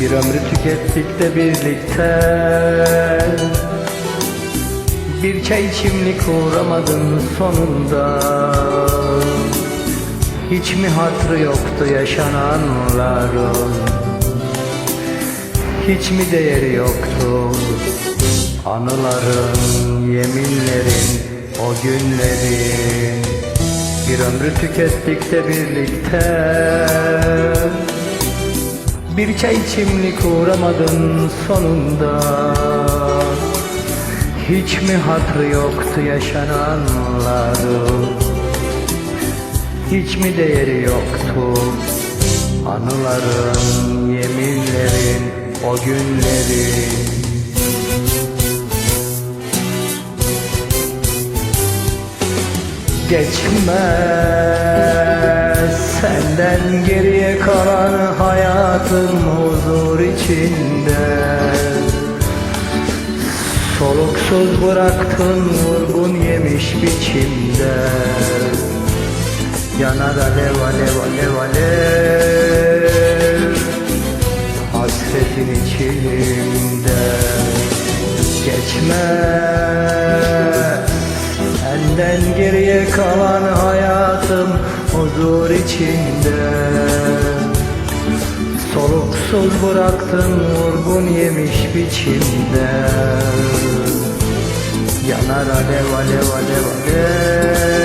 Bir ömrü tükettik de birlikte. Bir çay içimlik uğramadın sonunda? Hiç mi hatrı yoktu yaşananların Hiç mi değeri yoktu Anıların, yeminlerin, o günlerin? Bir ömrü tükettik de birlikte Bir çay içimlik uğramadın sonunda. Hiç mi hatrı yoktu yaşananların Hiç mi değeri yoktu Anıların, yeminlerin, o günlerin? Geçmez senden hayatım huzur içinde. Soluksuz bıraktın vurgun yemiş biçimde. Yanar alev alev alev alev Hasretin içimde Geçmez Senden geriye kalan hayatım huzur içinde Soluksuz bıraktın vurgun yemiş biçimde. Yanar alev alev alev alev